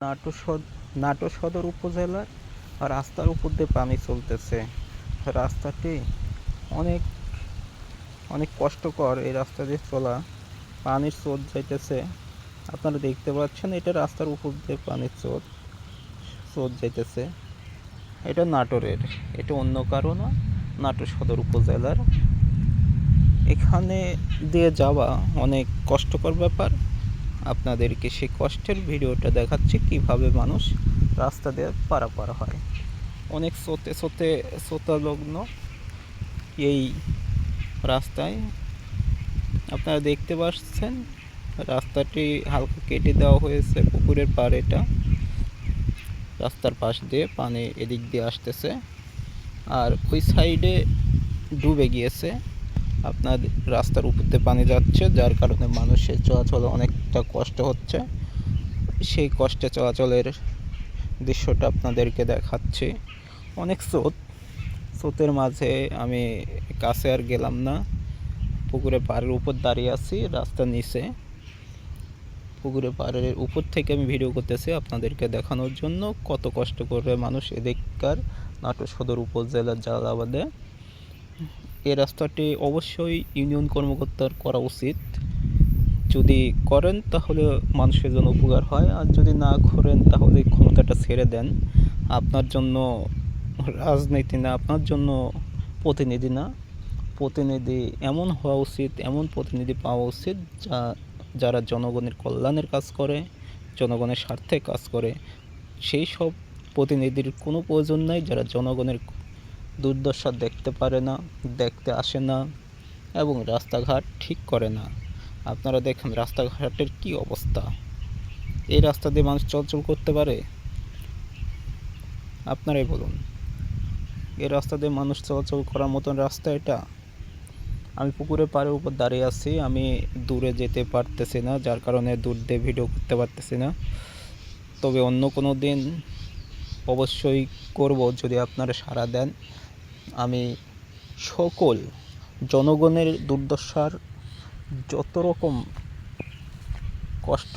নাটোর সদ নাটোর সদর উপজেলার রাস্তার উপর দিয়ে পানি চলতেছে। রাস্তাটি অনেক অনেক কষ্টকর এই রাস্তা দিয়ে চলা। পানির স্রোত যাইতেছে। আপনারা দেখতে পাচ্ছেন এটা রাস্তার উপর দিয়ে পানির স্রোত স্রোত যাইতেছে। এটা নাটোরের, এটা অন্য কারও না, নাটোর সদর উপজেলার। এখানে দিয়ে যাওয়া অনেক কষ্টকর ব্যাপার। আপনাদেরকে সেই কষ্টের ভিডিওটা দেখাচ্ছি কীভাবে মানুষ রাস্তা দিয়ে পারাপার হয়। অনেক স্রোতে স্রোতে স্রোতালগ্ন এই রাস্তায় আপনারা দেখতে পাচ্ছেন, রাস্তাটি হালকা কেটে দেওয়া হয়েছে পুকুরের পাড়েটা। রাস্তার পাশ দিয়ে পানি এদিক দিয়ে আসতেছে, আর ওই সাইডে ডুবে গিয়েছে। আপনার রাস্তার উপর দিয়ে পানি যাচ্ছে, যার কারণে মানুষের চলাচল অনেকটা কষ্ট হচ্ছে। সেই কষ্টে চলাচলের দৃশ্যটা আপনাদেরকে দেখাচ্ছি। অনেক স্রোত, স্রোতের মাঝে আমি কাছে আর গেলাম না। পুকুরে পাড়ের উপর দাঁড়িয়ে আছি, রাস্তার নিচে। পুকুরে পাড়ের উপর থেকে আমি ভিডিও করতেছি আপনাদেরকে দেখানোর জন্য। কত কষ্ট করে মানুষ এদিককার নাটোর সদর উপজেলার জালালাবাদে। এই রাস্তাটি অবশ্যই ইউনিয়ন কর্মকর্তার করা উচিত। যদি করেন তাহলে মানুষের জন্য উপকার হয়, আর যদি না করেন তাহলে ক্ষমতাটা ছেড়ে দেন। আপনার জন্য রাজনীতি না, আপনার জন্য প্রতিনিধি না। প্রতিনিধি এমন হওয়া উচিত, এমন প্রতিনিধি পাওয়া উচিত যা, যারা জনগণের কল্যাণের কাজ করে, জনগণের স্বার্থে কাজ করে। সেই সব প্রতিনিধির কোনো প্রয়োজন নাই যারা জনগণের দুর্দশা দেখতে পারে না, দেখতে আসে না এবং রাস্তাঘাট ঠিক করে না। আপনারা দেখেন রাস্তাঘাটের কি অবস্থা। এই রাস্তা দিয়ে মানুষ চলাচল করতে পারে? আপনারাই বলুন। এই রাস্তা দিয়ে মানুষ চলাচল করার মতন রাস্তা এটা? আমি পুকুরের পাড়ের উপর দাঁড়িয়ে আছি, আমি দূরে যেতে পারতেছি না, যার কারণে দূর দিয়ে ভিডিও করতে পারতেছি না। তবে অন্য কোনো দিন অবশ্যই করব যদি আপনারা সাড়া দেন। আমি সকল জনগণের দুর্দশার যত রকম কষ্ট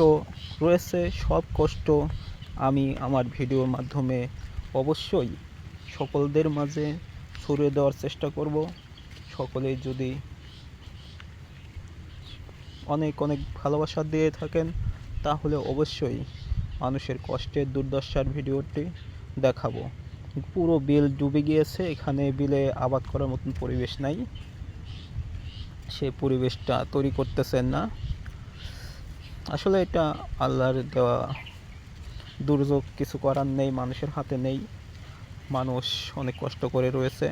রয়েছে, সব কষ্ট আমি আমার ভিডিওর মাধ্যমে অবশ্যই সকলদের মাঝে ছড়িয়ে দেওয়ার চেষ্টা করব। সকলেই যদি অনেক অনেক ভালোবাসা দিয়ে থাকেন, তাহলে অবশ্যই মানুষের কষ্টের দুর্দশার ভিডিওটি দেখাবো। পুরো বিল ডুবে গিয়েছে, এখানে বিলে আবাদ করার মতন পরিবেশ নাই। সে পরিবেশটা তৈরি করতেছেন না। আসলে এটা আল্লাহর দেওয়া দুর্যোগ, কিছু করার নেই, মানুষের হাতে নেই। মানুষ অনেক কষ্ট করে রয়েছে।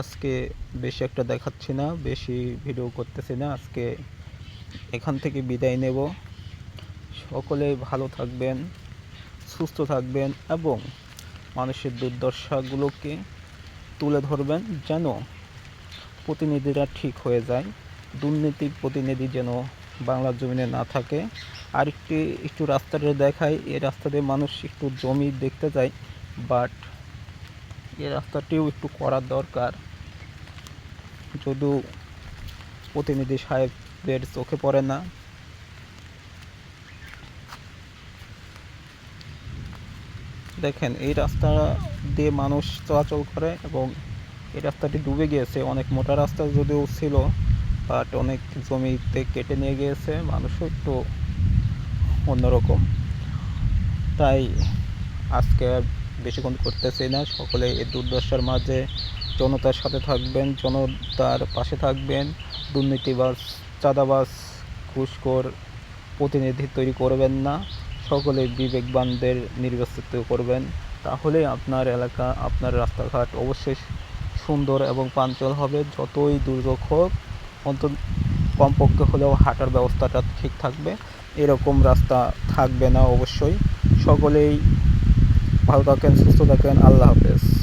আজকে বেশি একটা দেখাচ্ছি না, বেশি ভিডিও করতেছি না। আজকে এখান থেকে বিদায় নেব। সকলে ভালো থাকবেন, সুস্থ থাকবেন এবং মানুষের দুর্দশাগুলোকে তুলে ধরবেন যেন প্রতিনিধিরা ঠিক হয়ে যায় দুর্নীতি প্রতিনিধি যেন বাংলার জমিনে না থাকে। আর একটি একটু রাস্তাটা দেখায় এই রাস্তা দিয়ে মানুষ একটু জমি দেখতে যায় বাট এই রাস্তাটিও একটু করার দরকার। যদিও প্রতিনিধি সাহেবের চোখে পড়ে না দেখেন, এই রাস্তা দিয়ে মানুষ চলাচল করে এবং এই রাস্তাটি ডুবে গিয়েছে। অনেক মোটা রাস্তা যদিও ছিল বাট অনেক জমিতে কেটে নিয়ে গিয়েছে। মানুষও একটু অন্যরকম। তাই আজকে বেশিক্ষণ করতেছি না। সকলে এই দুর্দশার মাঝে জনতার সাথে থাকবেন, জনতার পাশে থাকবেন। দুর্নীতিবাজ, চাঁদাবাজ, ঘুষখোর প্রতিনিধি তৈরি করবেন না। সকলে বিবেকবানদের নির্বাচিত করবেন তাহলে আপনার এলাকা, আপনার রাস্তাঘাট অবশ্যই সুন্দর এবং পাঞ্চল হবে। যতই দুর্যোগ হোক, অন্তত কমপক্ষে হলেও হাঁটার ব্যবস্থাটা ঠিক থাকবে। এরকম রাস্তা থাকবে না অবশ্যই। সকলেই ভালো থাকেন, সুস্থ থাকেন। আল্লাহ হাফেজ।